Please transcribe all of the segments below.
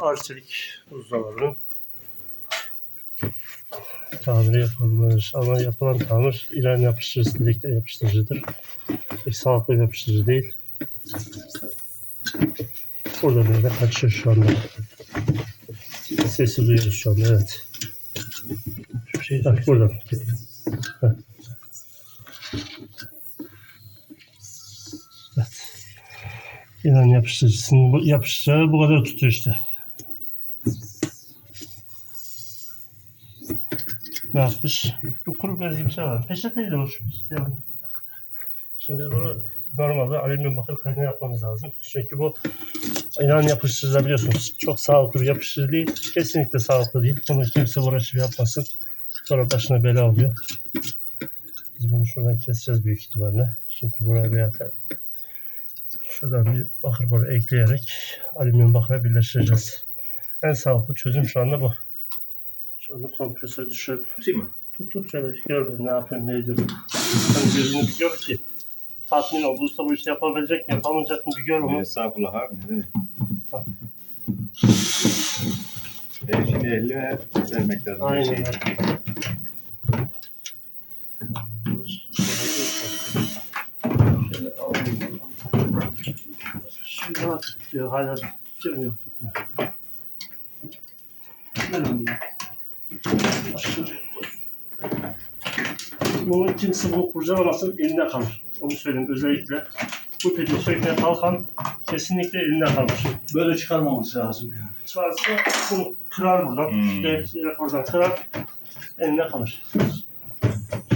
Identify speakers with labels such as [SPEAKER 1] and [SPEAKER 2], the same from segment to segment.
[SPEAKER 1] arçelik buzdolabının tamiri yapılmış. Ama yapılan tamir ilan yapıştırıcısı birlikte yapıştırıcıdır. Pek sağlıklı yapıştırıcı değil. Burada böyle kaçıyor şu anda. Sesi duyuyoruz şu anda evet. Şu şey bak buradan. Heh. Evet. İlan yapıştırıcısının yapıştıracağı bu kadar tutuyor işte. Ne yapmış? Bu kuru bez gibi bir şey var. Peçeteyle oluşmuş. Şimdi bunu normalde alüminyum bakır kaynağı yapmamız lazım. Çünkü bu inan yapıştırıcı biliyorsunuz. Çok sağlıklı bir yapıştırıcı değil. Kesinlikle sağlıklı değil. Bunu kimse uğraşıp yapmasın. Sonra başına bela oluyor. Biz bunu şuradan keseceğiz büyük ihtimalle. Çünkü buraya bir şuradan bir bakır boru ekleyerek alüminyum bakıra birleştireceğiz. En sağlıklı çözüm şu anda bu. Şu anda kompresör düşüyor.
[SPEAKER 2] Tutayım mı?
[SPEAKER 1] Tut tut şöyle gör ben ne yapıyorum ne ediyorum. Hani gözünü bir gör ki tatmin ol. Bu usta bu işi yapabilecek mi yapamayacak mı bir gör onu.
[SPEAKER 2] Estağfurullah abi. Ne demek?
[SPEAKER 1] Bak.
[SPEAKER 2] Ben şimdi eline vermek lazım.
[SPEAKER 1] Aynen. Alayım. Şimdi rahat tutuyor. Hala tutmuyor. Tutmuyor. Ver onu. Başka. Bunu kimse bu kurcalamasın eline kalır. Onu söyleyeyim özellikle. Bu peki sökmeye kalkan kesinlikle eline kalır.
[SPEAKER 3] Böyle çıkarmaması lazım yani.
[SPEAKER 1] Çıkarsa bunu kırar buradan.
[SPEAKER 2] Hmm.
[SPEAKER 1] İşte oradan kırar. Eline kalır.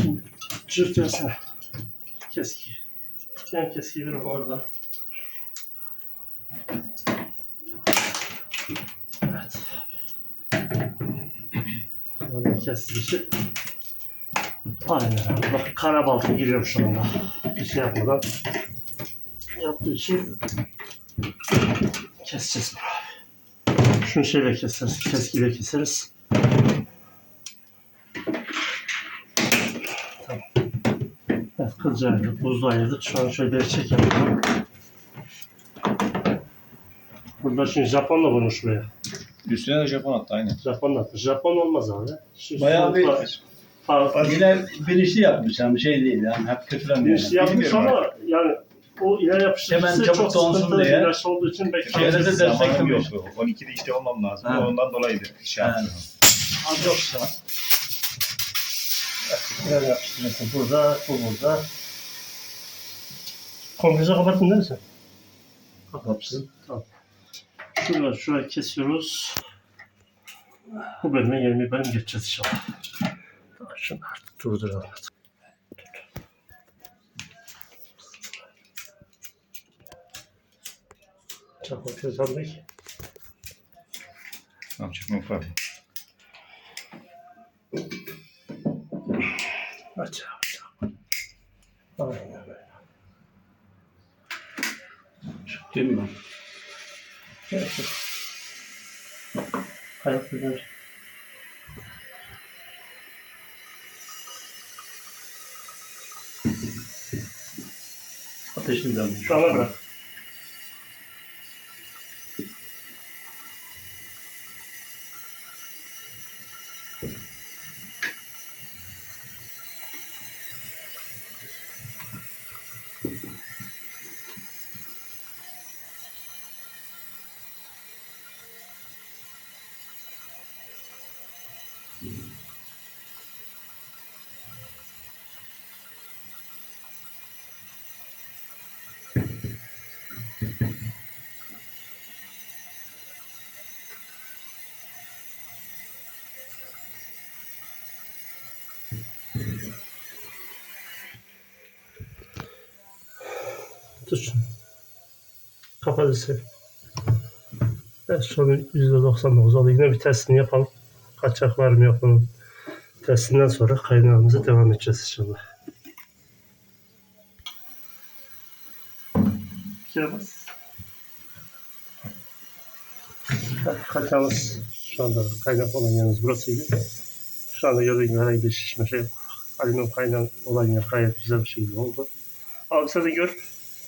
[SPEAKER 1] Şimdi cırt versene. Keski. Yan keskiyi bir orada. Şuradan kesti işi. Aynen. Bak kara balta giriyor şu anda. Bir şey yapmadan. Yaptığı için keseceğiz bunu. Şunu şeyle keseriz, keskiyle keseriz. Tamam. Evet, kılcı ayırdık, buzlu ayırdık. Şu an şöyle bir çek. Burada şimdi Japon da vurmuş buraya.
[SPEAKER 2] Üstüne de Japon attı aynen.
[SPEAKER 1] Japon atmış. Japon olmaz abi. Şu
[SPEAKER 3] Bayağı bir-
[SPEAKER 1] Farklı.
[SPEAKER 3] Yine bilinçli yapmış yani bir şey değil yani hep Yani.
[SPEAKER 1] şey yapmış
[SPEAKER 2] Bilmiyorum
[SPEAKER 1] ama yani o ileri yapıştırıcısı
[SPEAKER 3] Hemen çabuk
[SPEAKER 1] çok sıkıntılı bir
[SPEAKER 3] diye.
[SPEAKER 1] ilaç olduğu için belki
[SPEAKER 3] Şeyde de
[SPEAKER 2] Zamanım yoktu. 12'de işte olmam lazım.
[SPEAKER 3] Ha.
[SPEAKER 2] Ondan dolayıydı. Şey yaptım.
[SPEAKER 3] Az yoksa.
[SPEAKER 1] ileri yapıştırıcısı burada, bu burada. Kompresör kapattın değil mi sen? Kapatsın. Tamam. Şurada, şuraya kesiyoruz. Bu bölüme 20 bölüm geçeceğiz inşallah. Tamam, şunu artık durduralım. Çok bakıyoruz abi.
[SPEAKER 2] Tamam çıkma ufak.
[SPEAKER 1] Aç abi. Aynen öyle.
[SPEAKER 3] Değil mi?
[SPEAKER 1] Güzel.
[SPEAKER 3] Ateşini dönmüş.
[SPEAKER 1] Tamam Tut. Kapat ise. Evet sorun %99 oldu. Yine bir testini yapalım. Kaçak var mı yok mu? Testinden sonra kaynağımıza devam edeceğiz inşallah. Evet, Kaçağımız şu anda kaynak olan yerimiz burasıydı. Şu anda gördüğün gibi herhangi bir şişme şey yok. Alüminyum kaynağı olan yer gayet güzel bir şekilde oldu. Abi sen de gör.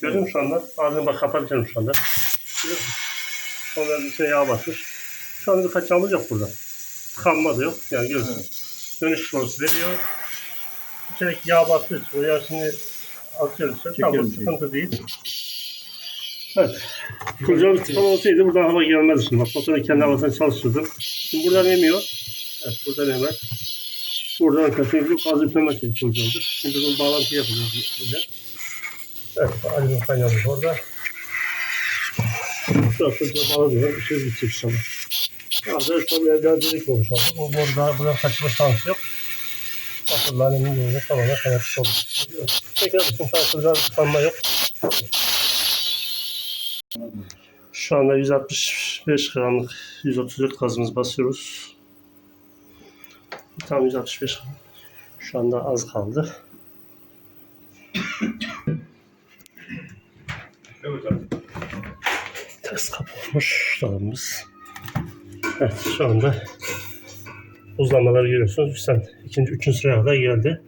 [SPEAKER 1] Görüyor musun şu anda? Ağzını bak kapatacağım şu anda. Onların içine yağ basmış. Şu anda bir kaçağımız yok burada. Tıkanma da yok. Yani görüyorsunuz. Dönüş borusu veriyor. Çelik yağ için o yağ şimdi atıyoruz. Tamam sıkıntı değil. Evet. Kurcam tıkan olsaydı buradan hava gelmezdi şimdi. Bak motorun kendi havasını çalıştırdım. Şimdi buradan emiyor. Evet buradan emer. Buradan arkasına gidip gaz üfleme şey kurcamdır. Şimdi bunun bağlantı yapacağız burada. Evet alüminyum kaynağımız orada. Şu an kurcam bağlanıyor. Bir şey bitecek. Ya da tabii evden delik olmuş oldu. Bu burada buradan kaçma şansı yok. Alemin yerine tamamen kaynatmış olduk. Tekrar bütün şanslardan tıkanma yok. Şu anda 165 gramlık 134 gazımız basıyoruz. Tam 165 gram. Şu anda az kaldı.
[SPEAKER 2] Evet abi.
[SPEAKER 1] Ters kapı olmuş dolabımız. Evet şu anda buzlanmaları görüyorsunuz. Sen ikinci, üçüncü sıraya kadar geldi.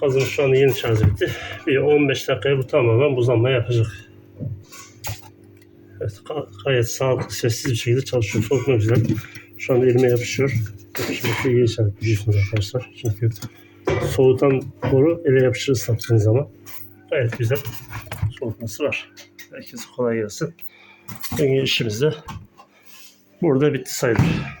[SPEAKER 1] Gazımız şu anda yeni şarj bitti. Bir 15 dakikaya bu tamamen buzlanma yapacak. Evet ga- gayet sağlıklı, sessiz bir şekilde çalışıyor. Ne güzel. Şu anda elime yapışıyor. Yapışması iyi işaret arkadaşlar. Çünkü soğutan boru ele yapışır ıslattığınız zaman. Gayet güzel soğutması var. Herkese kolay gelsin. Bugün işimiz de burada bitti sayılır.